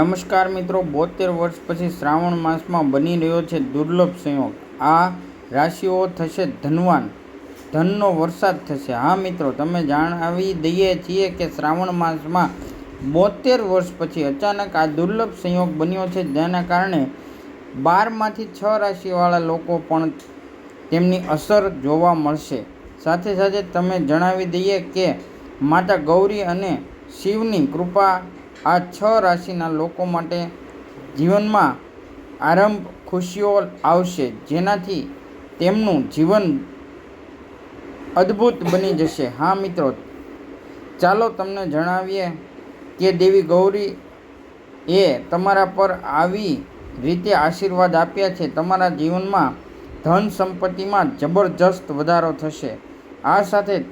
નમસ્કાર મિત્રો, બોતેર વર્ષ પછી શ્રાવણ માસમાં બની રહ્યો છે દુર્લભ સંયોગ. આ રાશિઓ થશે ધનવાન. ધનનો વરસાદ થશે. હા મિત્રો, તમે જણાવી દઈએ છીએ કે શ્રાવણ માસમાં બોતેર વર્ષ પછી અચાનક આ દુર્લભ સંયોગ બન્યો છે, જેના કારણે બારમાંથી છ રાશિવાળા લોકો પણ તેમની અસર જોવા મળશે. સાથે સાથે તમે જણાવી દઈએ કે માતા ગૌરી અને શિવની કૃપા આ છ રાશિના લોકો માટે જીવનમાં આરંભ ખુશીઓ આવશે. જેનાથી તેમનું જીવન અદ્ભુત બની જશે. હા, મિત્રો. ચાલો તમને જણાવીએ કે દેવી ગૌરી એ તમારા પર આવી રીતે આશીર્વાદ આપ્યા છે. તમારા જીવનમાં ધન સંપત્તિમાં જબરજસ્ત વધારો થશે. આ સાથે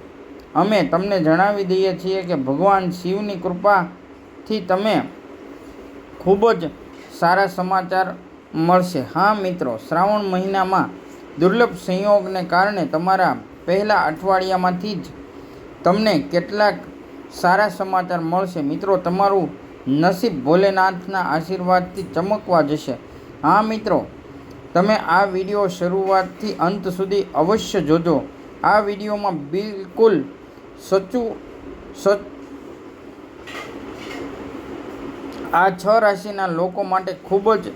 અમે તમને જણાવી દઈએ છીએ કે ભગવાન શિવની કૃપાથી તમે ખૂબ જ સારા સમાચાર મળશે. હા, મિત્રો, શ્રાવણ મહિનામાં દુર્લભ સંયોગને કારણે તમારા પહેલા અઠવાડિયામાંથી જ તમને કેટલાક સારા સમાચાર મળશે. મિત્રો, તમારું નસીબ ભોલેનાથના આશીર્વાદથી ચમકવા જશે. હા, મિત્રો, તમે આ વીડિયો શરૂઆતથી અંત સુધી અવશ્ય જોજો. આ વિડીયોમાં બિલકુલ સચું, સચ આ છ રાશિના લોકો માટે ખૂબ જ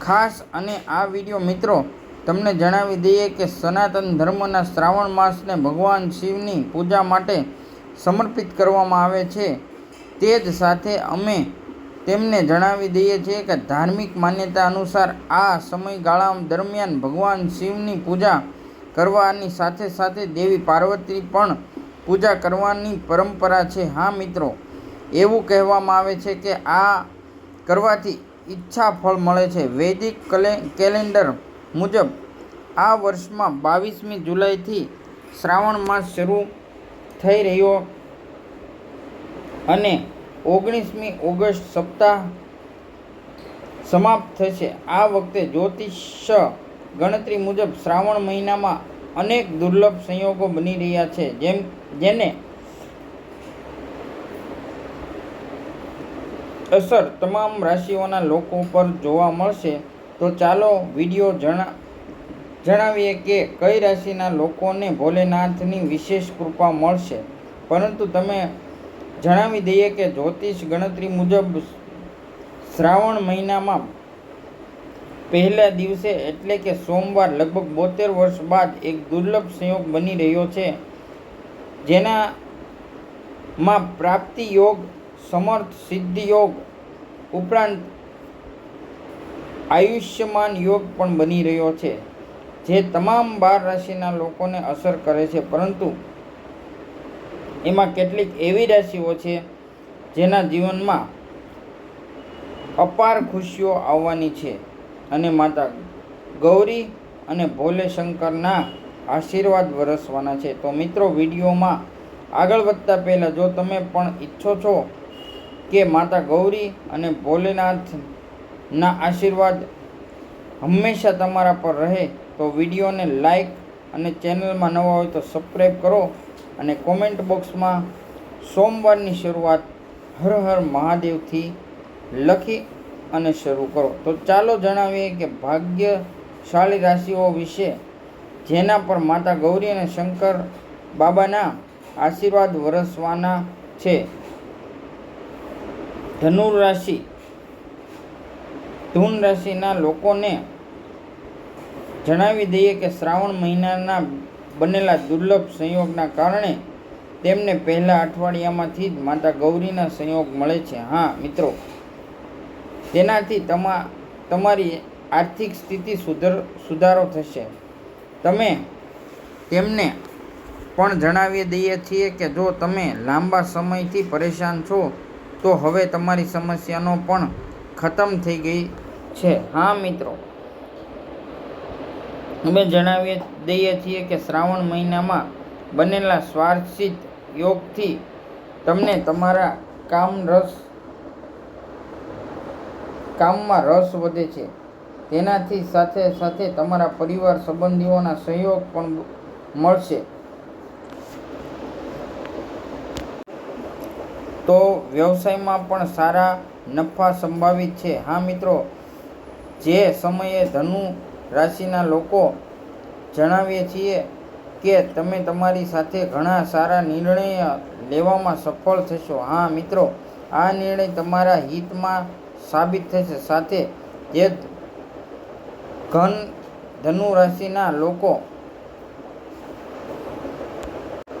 ખાસ અને આ વીડિયો મિત્રો તમને જણાવી દઈએ કે સનાતન ધર્મના શ્રાવણ માસને ભગવાન શિવની પૂજા માટે સમર્પિત કરવામાં આવે છે. તે જ સાથે અમે તેમને જણાવી દઈએ છીએ કે ધાર્મિક માન્યતા અનુસાર આ સમયગાળા દરમિયાન ભગવાન શિવની પૂજા કરવાની સાથે સાથે દેવી પાર્વતી પણ પૂજા કરવાની પરંપરા છે. હા મિત્રો એવું કહેવામાં આવે છે કે આ કરવાથી ઈચ્છા ફળ મળે છે. વૈદિક કેલેન્ડર મુજબ આ વર્ષમાં બાવીસમી જુલાઈથી શ્રાવણ માસ શરૂ થઈ રહ્યો અને ઓગણીસમી ઓગસ્ટ સપ્તાહ સમાપ્ત થશે. આ વખતે જ્યોતિષ ગણતરી મુજબ શ્રાવણ મહિનામાં અનેક દુર્લભ સંયોગો બની રહ્યા છે. જેમ, જેને અસર તમામ રાશિઓના લોકો પર જોવા મળશે. તો ચાલો વીડિયો જણા, જણાવીએ કે કઈ રાશિના લોકોને ભોલેનાથની વિશેષ કૃપા મળશે. પરંતુ તમે જણાવી દઈએ કે જ્યોતિષ ગણતરી મુજબ શ્રાવણ મહિનામાં પહેલા દિવસે એટલે કે સોમવાર લગભગ બોતેર વર્ષ બાદ એક દુર્લભ સંયોગ બની રહ્યો છે. જેનામાં પ્રાપ્તિ યોગ સમર્થ સિદ્ધિ યોગ ઉપરાંત આયુષ્યમાન યોગ પણ બની રહ્યો છે, જે તમામ બાર રાશિના લોકોને અસર કરે છે. પરંતુ એમાં કેટલીક એવી રાશિઓ છે, જેના જીવનમાં અપાર ખુશીઓ આવવાની છે અને માતા ગૌરી અને ભોલે શંકરના આશીર્વાદ વરસવાના છે. તો મિત્રો, વિડીયોમાં આગળ વધતા પહેલાં જો તમે પણ ઈચ્છો છો કે માતા ગૌરી અને ભોલેનાથના આશીર્વાદ હંમેશા તમારા પર રહે તો વિડીયોને લાઈક અને ચેનલમાં નવા હોય તો સબસ્ક્રાઈબ કરો અને કોમેન્ટ બોક્સમાં સોમવારની શરૂઆત હર હર મહાદેવથી લખી અને શરૂ કરો. તો ચાલો જણાવીએ કે ભાગ્યશાળી રાશિઓ વિશે જેના પર માતા ગૌરી અને શંકર બાબાના આશીર્વાદ વરસવાના છે. ધનુર રાશિ ધૂન રાશિના લોકોને જણાવી દઈએ કે શ્રાવણ મહિનાના બનેલા દુર્લભ સંયોગના કારણે તેમને પહેલા અઠવાડિયામાંથી જ માતા ગૌરીના સંયોગ મળે છે. હા, મિત્રો. તેનાથી તમા, તમારી આર્થિક સ્થિતિ સુધર, સુધારો થશે. તમે તેમને પણ જણાવી દઈએ છીએ કે જો તમે લાંબા સમયથી પરેશાન છો તો હવે તમારી સમસ્યાનો પણ ખતમ થઈ ગઈ છે. હા, મિત્રો. અમે જણાવી દઈએ છીએ કે શ્રાવણ મહિનામાં બનેલા સ્વાર્થિત યોગથી તમને તમારા કામ રસ, કામમાં રસ વધે છે. તેનાથી સાથે સાથે તમારા પરિવાર સંબંધીઓના સહયોગ પણ મળશે. તો વ્યવસાયમાં પણ સારા નફા સંભાવિત છે. હા, મિત્રો, જે સમયે ધનુ રાશિના લોકો જણાવીએ છીએ કે તમે તમારી સાથે ઘણા સારા નિર્ણય લેવામાં સફળ થશો. હા, મિત્રો, આ નિર્ણય તમારા હિતમાં સાબિત થશે. સાથે જે ઘન ધનુ રાશિના લોકો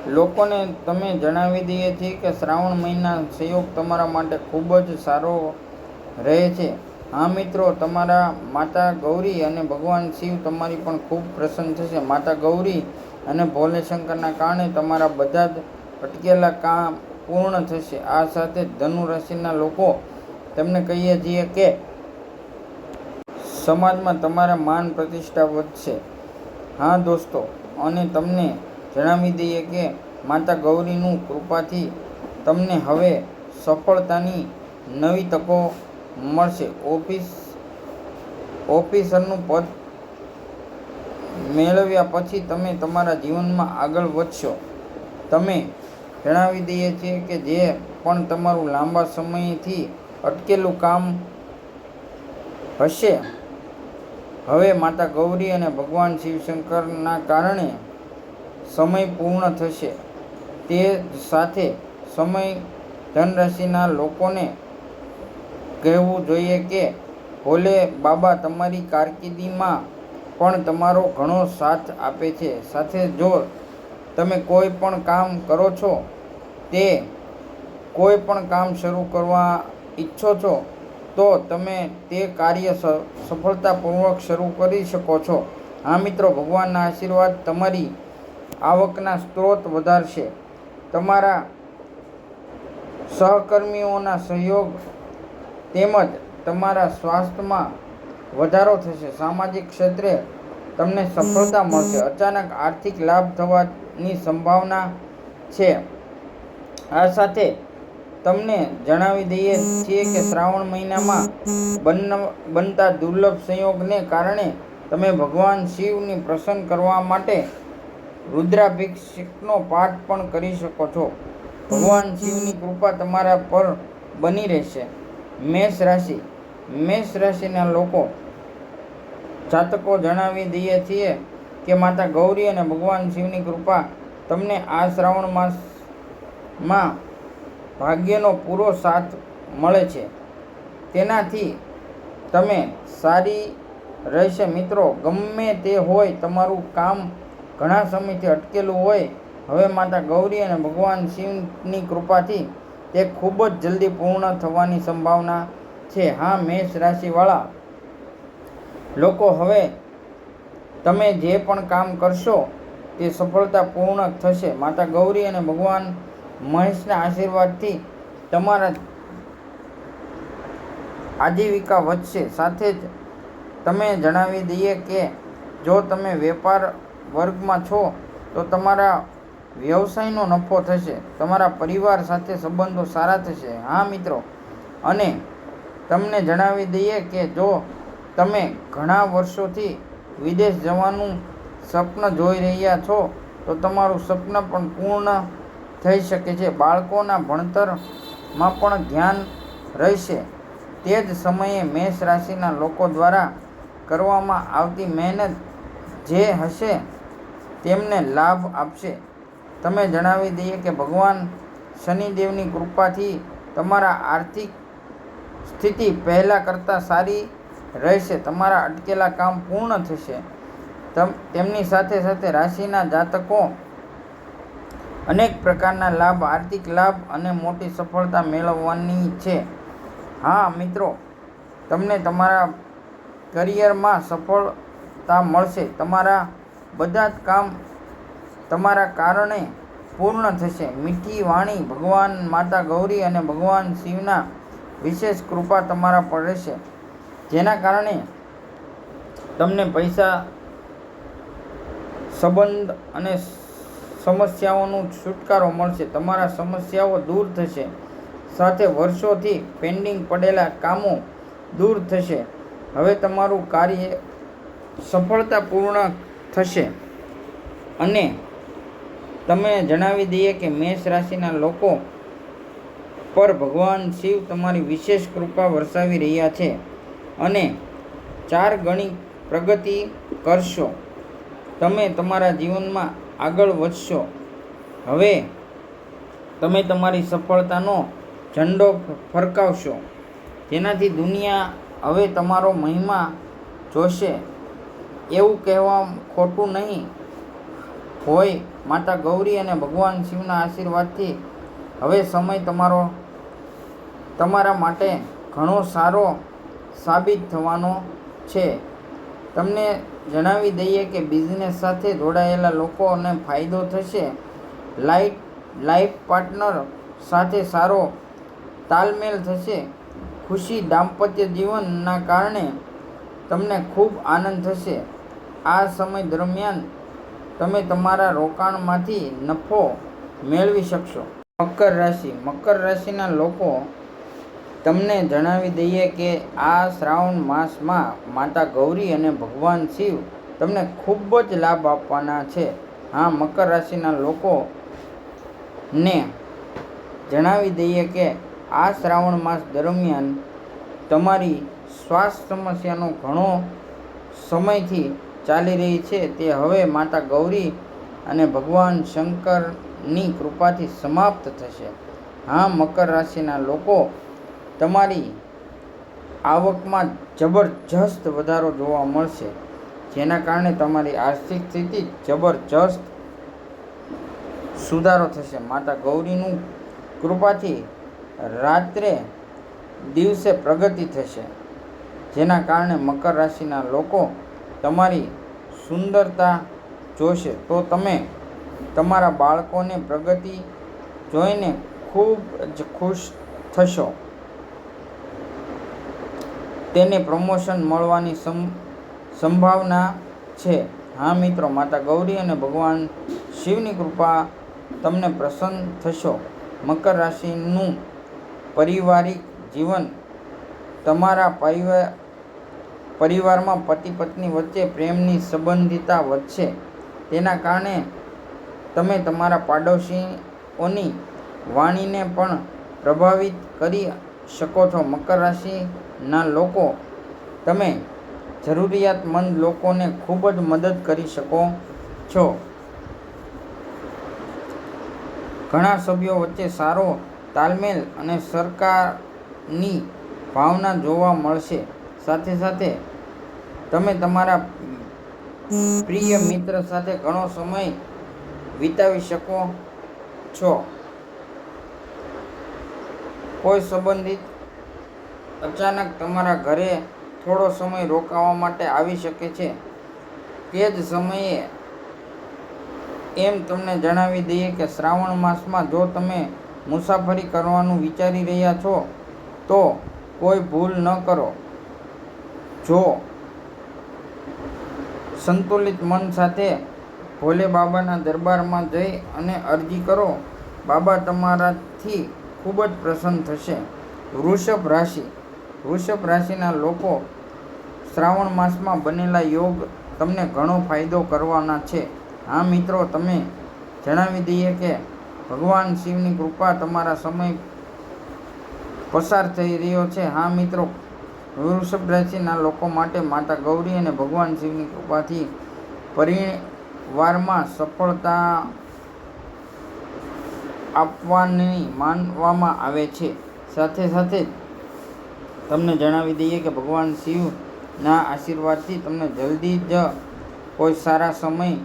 લોકોને તમે જણાવી દઈએ છીએ કે શ્રાવણ મહિના સંયોગ તમારા માટે ખૂબ જ સારો રહે છે. હા મિત્રો, તમારા માતા ગૌરી અને ભગવાન શિવ તમારી પણ ખૂબ પ્રસન્ન થશે. માતા ગૌરી અને ભોલે શંકરના કારણે તમારા બધા જ અટકેલા કામ પૂર્ણ થશે. આ સાથે ધનુ રાશિના લોકો, તમને કહીએ છીએ કે સમાજમાં તમારા માન પ્રતિષ્ઠા વધશે. હા દોસ્તો, અને તમને જણાવી દઈએ કે માતા ગૌરીનું કૃપાથી તમને હવે સફળતાની નવી તકો મળશે. ઓફિસ, ઓફિસરનું પદ મેળવ્યા પછી તમે તમારા જીવનમાં આગળ વધશો. તમે જણાવી દઈએ છીએ કે જે પણ તમારું લાંબા સમયથી અટકેલું કામ હશે. હવે માતા ગૌરી અને ભગવાન શિવશંકરના કારણે સમય પૂર્ણ થશે. તે સાથે સમય ધનરાશિના લોકોને કહેવું જોઈએ કે, ભોલે બાબા તમારી કારકિર્દીમાં પણ તમારો ઘણો સાથ આપે છે. સાથે જો તમે કોઈ પણ કામ કરો છો, તે કોઈ પણ કામ શરૂ કરવા ઈચ્છો છો, તો તમે તે કાર્ય સફળતાપૂર્વક શરૂ કરી શકો છો. હા મિત્રો, ભગવાનના આશીર્વાદ તમારી આવકના સ્ત્રોત વધારશે. તમારા સહકર્મીઓના સહયોગ તેમજ તમારા સ્વાસ્થ્યમાં વધારો થશે. સામાજિક ક્ષેત્રે તમને સફળતા મળશે. અચાનક આર્થિક લાભ થવાની સંભાવના છે. આ સાથે તમને જણાવી દઈએ છીએ કે શ્રાવણ મહિનામાં બન બનતા દુર્લભ સંયોગને કારણે તમે ભગવાન શિવની પ્રસન્ન કરવા માટે રુદ્રાભિષેકનો પાઠ પણ કરી શકો છો. ભગવાન શિવની કૃપા તમારા પર બની રહેશે. મેષ રાશિ. મેષ રાશિના લોકો જાતકો જણાવી દઈએ છીએ કે માતા ગૌરી અને ભગવાન શિવની કૃપા તમને આ શ્રાવણ માસમાં ભાગ્યનો પૂરો સાથ મળે છે. તેનાથી તમે સારી રહેશે મિત્રો. ગમે તે હોય તમારું કામ ઘણા સમયથી અટકેલું હોય. હવે માતા ગૌરી અને ભગવાન શિવની કૃપાથી તે ખૂબ જ જલ્દી પૂર્ણ થવાની સંભાવના છે. હા, મેષ રાશિવાળા. લોકો હવે તમે જે પણ કામ કરશો તે સફળતા પૂર્ણ થશે. માતા ગૌરી અને ભગવાન મહેશના આશીર્વાદથી તમારા આજીવિકા વધશે. સાથે જ તમે જણાવી દઈએ કે જો તમે વેપાર વર્ગમાં છો, તો તમારા વ્યવસાયનો નફો થશે, તમારા પરિવાર સાથે સંબંધો સારા થશે, હા મિત્રો? અને તમને જણાવી દઈએ કે જો તમે ઘણા વર્ષોથી વિદેશ જવાનું સ્વપ્ન જોઈ રહ્યા છો, તો તમારું સ્વપ્ન પણ પૂર્ણ થઈ શકે છે. બાળકોના ભણતરમાં પણ ધ્યાન રહેશે. તે જ સમયે મેષ રાશિના લોકો દ્વારા કરવામાં આવતી મહેનત જે હશે તેમને લાભ આપશે. તમે જણાવી દઈએ કે ભગવાન શનિદેવની કૃપાથી તમારા આર્થિક સ્થિતિ પહેલાં કરતાં સારી રહેશે. તમારા અટકેલા કામ પૂર્ણ થશે. તેમની સાથે સાથે રાશિના જાતકો અનેક પ્રકારના લાભ, આર્થિક લાભ અને મોટી સફળતા મેળવવાની છે. હા, મિત્રો, તમને તમારા કરિયરમાં સફળતા મળશે. તમારા બધા જ કામ તમારા કારણે પૂર્ણ થશે. મીઠી વાણી ભગવાન માતા ગૌરી અને ભગવાન શિવના વિશેષ કૃપા તમારા પર રહેશે. જેના કારણે તમને પૈસા, સંબંધ અને સમસ્યાઓનો છુટકારો મળશે. તમારા સમસ્યાઓ દૂર થશે. સાથે વર્ષોથી પેન્ડિંગ પડેલા કામો દૂર થશે. હવે તમારું કાર્ય સફળતાપૂર્ણ થશે. અને તમે જણાવી દઈએ કે મેષ રાશિના લોકો પર ભગવાન શિવ તમારી વિશેષ કૃપા વરસાવી રહ્યા છે અને ચાર ગણી પ્રગતિ કરશો. તમે તમારા જીવનમાં આગળ વધશો. હવે તમે તમારી સફળતાનો ઝંડો ફરકાવશો. જેનાથી દુનિયા હવે તમારો મહિમા જોશે. એવું કહેવા ખોટું નહીં હોય. માતા ગૌરી અને ભગવાન શિવના આશીર્વાદથી હવે સમય તમારો, તમારા માટે ઘણો સારો સાબિત થવાનો છે. તમને જણાવી દઈએ કે બિઝનેસ સાથે જોડાયેલા લોકોને ફાયદો થશે. લાઈફ લાઈફ પાર્ટનર સાથે સારો તાલમેલ થશે. ખુશી દાંપત્ય જીવનના કારણે તમને ખૂબ આનંદ થશે. આ સમય દરમિયાન તમે તમારા રોકાણમાંથી નફો મેળવી શકશો. મકર રાશિ. મકર રાશિના લોકો તમને જણાવી દઈએ કે આ શ્રાવણ માસમાં માતા ગૌરી અને ભગવાન શિવ તમને ખૂબ જ લાભ આપવાના છે. હા, મકર રાશિના લોકોને જણાવી દઈએ કે આ શ્રાવણ માસ દરમિયાન તમારી શ્વાસ સમસ્યાનો ઘણો સમયથી ચાલી રહી છે, તે હવે માતા ગૌરી અને ભગવાન શંકરની કૃપાથી સમાપ્ત થશે. હા, મકર રાશિના લોકો, તમારી આવકમાં જબરજસ્ત વધારો જોવા મળશે, જેના કારણે તમારી આર્થિક સ્થિતિ જબરજસ્ત સુધારો થશે. માતા ગૌરીનું કૃપાથી રાત્રે દિવસે પ્રગતિ થશે, જેના કારણે મકર રાશિના લોકો તમારી સુંદરતા જોશે તો તમે તમારા બાળકોને પ્રગતિ જોઈને ખૂબ જ ખુશ થશો. તેને પ્રમોશન મળવાની સંભાવના છે. હા મિત્રો, માતા ગૌરી અને ભગવાન શિવની કૃપા તમને પ્રસન્ન થશો. મકર રાશિનું પારિવારિક જીવન તમારા પરિવાર પરિવારમાં પતિ પત્ની વચ્ચે પ્રેમની સંબંધિતા વધશે. તેના કારણે તમે તમારા પાડોશીઓની વાણીને પણ પ્રભાવિત કરી શકો છો. મકર રાશિના લોકો, તમે જરૂરિયાતમંદ લોકોને ખૂબ જ મદદ કરી શકો છો. ઘણા સભ્યો વચ્ચે સારો તાલમેલ અને સરકારની ભાવના જોવા મળશે. સાથે સાથે તમે તમારા પ્રિય મિત્ર સાથે ઘણો સમય વિતાવી શકો છો. કોઈ સંબંધિત અચાનક તમારા ઘરે થોડો સમય રોકાવા માટે આવી શકે છે. તે જ સમયે એમ તમને જણાવી દઈએ કે શ્રાવણ માસમાં જો તમે મુસાફરી કરવાનું વિચારી રહ્યા છો, તો કોઈ ભૂલ ન કરો. જો સંતુલિત મન સાથે ભોલે બાબાના દરબારમાં જઈ અને અરજી કરો, બાબા તમારાથી ખૂબ જ પ્રસન્ન થશે. વૃષભ રાશિ. વૃષભ રાશિના લોકો શ્રાવણ માસમાં બનેલા યોગ તમને ઘણો ફાયદો કરવાના છે. હા, મિત્રો, તમે જણાવી દઈએ કે ભગવાન શિવની કૃપા તમારા સમય પસાર થઈ રહ્યો છે. હા, મિત્રો વૃષભ રાશિના લોકો માટે માતા ગૌરી અને ભગવાન શિવની કૃપાથી પરિવારમાં સફળતા આપવાની માનવામાં આવે છે. સાથે સાથે તમને જણાવી દઈએ કે ભગવાન શિવના આશીર્વાદથી તમને જલ્દી જ કોઈ સારા સમય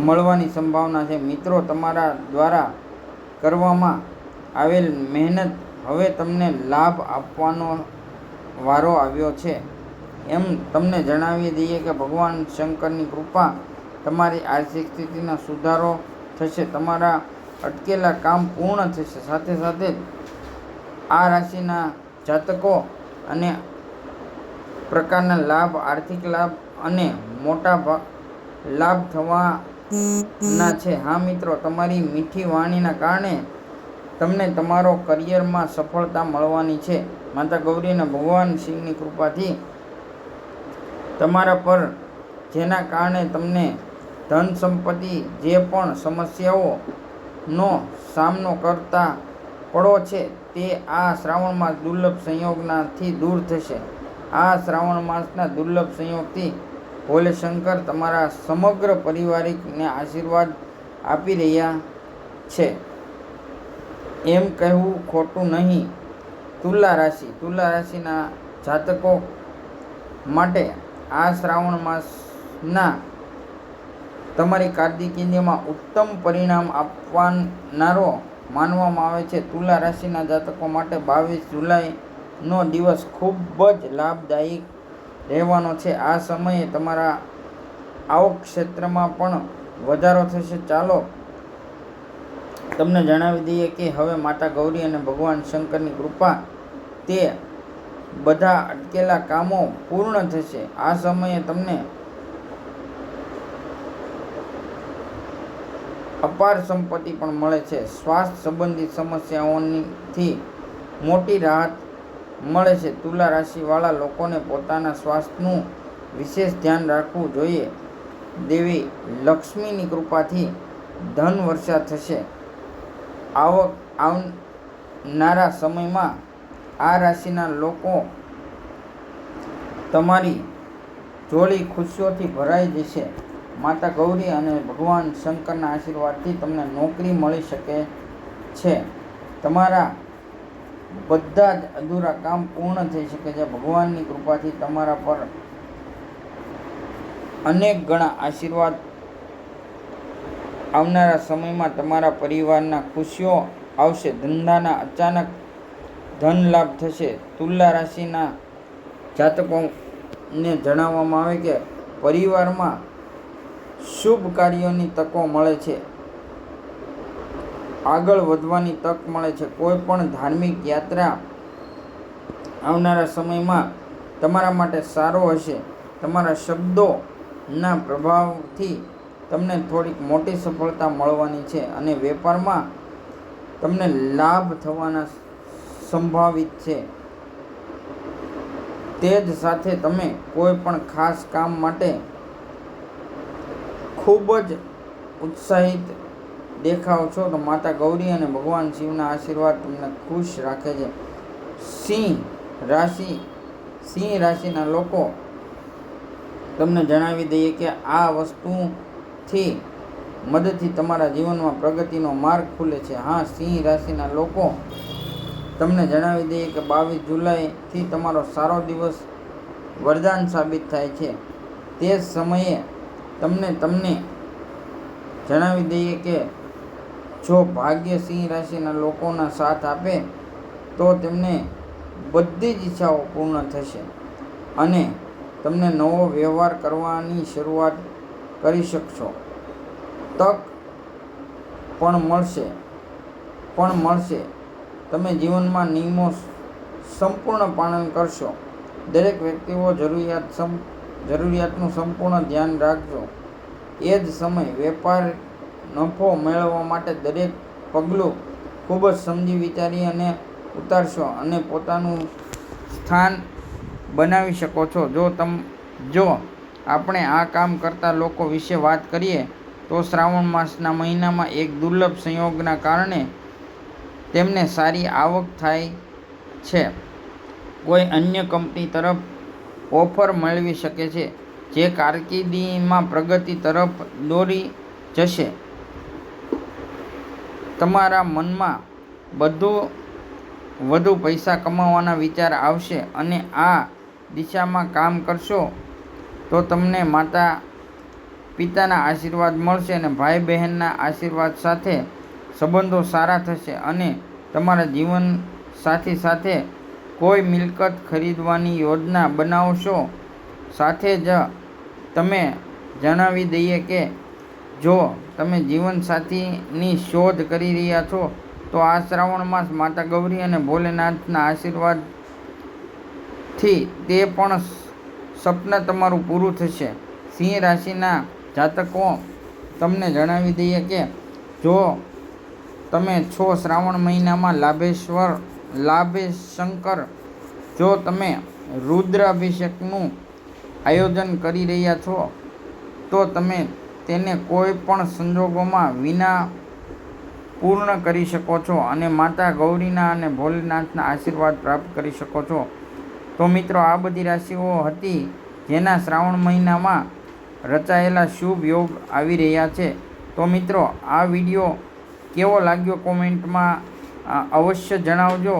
મળવાની સંભાવના છે. મિત્રો, તમારા દ્વારા કરવામાં આવેલ મહેનત હવે તમને લાભ આપવાનો વારો આવ્યો છે. એમ તમને જણાવી દઈએ કે ભગવાન શંકરની કૃપા તમારી આર્થિક સ્થિતિના સુધારો થશે, તમારા અટકેલા કામ પૂર્ણ થશે. સાથે સાથે આ રાશિના જાતકો અને પ્રકારના લાભ, આર્થિક લાભ અને મોટા લાભ થવાના છે. હા મિત્રો, તમારી મીઠી વાણીના કારણે તમને તમારો કરિયરમાં સફળતા મળવાની છે. માતા ગૌરીના ભગવાન શિવની કૃપાથી તમારા પર જેના કારણે તમને ધન સંપત્તિ જે પણ સમસ્યાઓનો સામનો કરતા પડો છે, તે આ શ્રાવણ માસ દુર્લભ સંયોગનાથી દૂર થશે. આ શ્રાવણ માસના દુર્લભ સંયોગથી ભોલે શંકર તમારા સમગ્ર પરિવારિકને આશીર્વાદ આપી રહ્યા છે. એમ કહેવું ખોટું નહીં. તુલા રાશિ. તુલા રાશિના જાતકો માટે આ શ્રાવણ માસના તમારી કારકિર્દીમાં ઉત્તમ પરિણામ આપવાનારો માનવામાં આવે છે. તુલા રાશિના જાતકો માટે બાવીસ જુલાઈનો દિવસ ખૂબ જ લાભદાયક રહેવાનો છે. આ સમયે તમારા આવક ક્ષેત્રમાં પણ વધારો થશે. ચાલો તમને જણાવી દઈએ કે હવે માતા ગૌરી અને ભગવાન શંકરની કૃપા તે બધા અટકેલા કામો પૂર્ણ થશે. આ સમયે તમને અપાર સંપત્તિ પણ મળે છે. સ્વાસ્થ્ય સંબંધિત સમસ્યાઓથી મોટી રાહત મળે છે. તુલા રાશિવાળા લોકોને પોતાના સ્વાસ્થ્યનું વિશેષ ધ્યાન રાખવું જોઈએ. દેવી લક્ષ્મીની કૃપાથી ધન વર્ષા થશે. આવક આવનારા સમયમાં આ રાશિના લોકો તમારી જોડી ખુશીઓથી ભરાઈ જશે. માતા ગૌરી અને ભગવાન શંકરના આશીર્વાદથી તમને નોકરી મળી શકે છે. તમારા બધા જ અધૂરા કામ પૂર્ણ થઈ શકે છે. ભગવાનની કૃપાથી તમારા પર અનેક ગણા આશીર્વાદ આવનારા સમયમાં તમારા પરિવારના ખુશીઓ આવશે. ધંધાના અચાનક ધન લાભ થશે. તુલા રાશિના જાતકોને જણાવવામાં આવે કે પરિવારમાં શુભ કાર્યોની તકો મળે છે. આગળ વધવાની તક મળે છે. કોઈ પણ ધાર્મિક યાત્રા આવનારા સમયમાં તમારા માટે સારો હશે. તમારા શબ્દોના પ્રભાવથી તમને થોડીક મોટી સફળતા મળવાની છે અને વેપારમાં તમને લાભ થવાના સંભાવિત છે. તે જ સાથે તમે કોઈ પણ ખાસ કામ માટે ખૂબ જ ઉત્સાહિત દેખાવ છો, તો માતા ગૌરી અને ભગવાન શિવના આશીર્વાદ તમને ખુશ રાખે છે. સિંહ રાશિ, સિંહ રાશિના લોકો, તમને જણાવી દઈએ કે આ વસ્તુથી મદદથી તમારા જીવનમાં પ્રગતિનો માર્ગ ખુલે છે. હા, સિંહ રાશિના લોકો તમને જણાવી દઈએ કે બાવીસ જુલાઈથી તમારો સારો દિવસ વરદાન સાબિત થાય છે. તે સમયે તમને તમને જણાવી દઈએ કે જો ભાગ્ય સિંહ રાશિના લોકોના સાથ આપે તો તેમને બધી જ ઈચ્છાઓ પૂર્ણ થશે અને તમને નવો વ્યવહાર કરવાની શરૂઆત કરી શકશો. તક પણ મળશે પણ મળશે. તમે જીવનમાં નિયમો સંપૂર્ણ પાલન કરશો. દરેક વ્યક્તિઓ જરૂરિયાત સમ, જરૂરિયાતનું સંપૂર્ણ ધ્યાન રાખજો. એ જ સમય વેપાર નફો મેળવવા માટે દરેક પગલું ખૂબ જ સમજી વિચારી અને ઉતારશો અને પોતાનું સ્થાન બનાવી શકો છો. જો તમ, જો આપણે આ કામ કરતા લોકો વિશે વાત કરીએ, તો શ્રાવણ માસના મહિનામાં એક દુર્લભ સંયોગના કારણે તેમને સારી આવક થાય છે. કોઈ અન્ય કંપની તરફ ઓફર મેળવી શકે છે, જે કારકિર્દીમાં પ્રગતિ તરફ દોરી જશે. તમારા મનમાં બધું વધુ પૈસા કમાવાના વિચાર આવશે અને આ દિશામાં કામ કરશો, તો તમને માતા પિતાના આશીર્વાદ મળશે અને ભાઈ બહેનના આશીર્વાદ સાથે સંબંધો સારા થશે અને તમારા જીવન સાથી સાથે કોઈ મિલકત ખરીદવાની યોજના બનાવશો? સાથે જ તમે જણાવી દઈએ કે જો તમે જીવનસાથીની શોધ કરી રહ્યા છો, તો આ શ્રાવણ માસ માતા ગૌરી અને ભોલેનાથના આશીર્વાદથી તે પણ સપન તમારું પૂરું થશે. સિંહ રાશિના જાતકો, તમને જણાવી દઈએ કે જો તમે છો શ્રાવણ મહિનામાં લાભેશ્વર, લાભેશંકર. જો તમે રુદ્રાભિષેકનું આયોજન કરી રહ્યા છો, તો તમે તેને કોઈ પણ સંજોગોમાં વિના પૂર્ણ કરી શકો છો અને માતા ગૌરીના અને ભોલેનાથના આશીર્વાદ પ્રાપ્ત કરી શકો છો. તો મિત્રો, આ બધી રાશિઓ હતી જેના શ્રાવણ મહિનામાં રચાયેલા શુભ યોગ આવી રહ્યા છે. તો મિત્રો, આ વીડિયો કેવો લાગ્યો કોમેન્ટમાં અવશ્ય જણાવજો.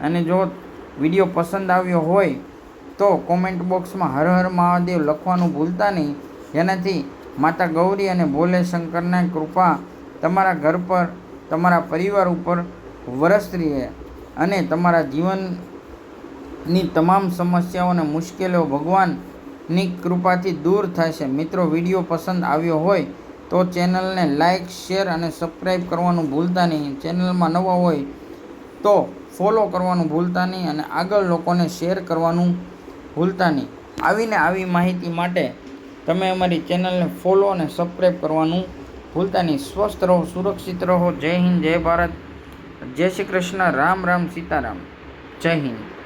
અને જો વીડિયો પસંદ આવ્યો હોય, તો કોમેન્ટ બોક્સમાં હર હર મહાદેવ લખવાનું ભૂલતા નહીં. જેનાથી માતા ગૌરી અને ભોલે શંકરના કૃપા તમારા ઘર પર, તમારા પરિવાર ઉપર વરસતી રહે અને તમારા જીવનની તમામ સમસ્યાઓ અને મુશ્કેલીઓ ભગવાનની કૃપાથી દૂર થશે મિત્રો, વીડિયો પસંદ આવ્યો હોય તો ચેનલને લાઇક શેર અને સબસ્ક્રાઈબ કરવાનું ભૂલતા નહીં. ચેનલમાં નવા હોય તો ફોલો કરવાનું ભૂલતા નહીં અને આગળ લોકોને શેર કરવાનું ભૂલતા નહીં. આવીને આવી માહિતી માટે તમે અમારી ચેનલને ફોલો અને સબસ્ક્રાઈબ કરવાનું ભૂલતા નહીં. સ્વસ્થ રહો, સુરક્ષિત રહો. જય હિન્દ, જય ભારત. જય શ્રી કૃષ્ણ. રામ રામ, સીતારામ. જય હિન્દ.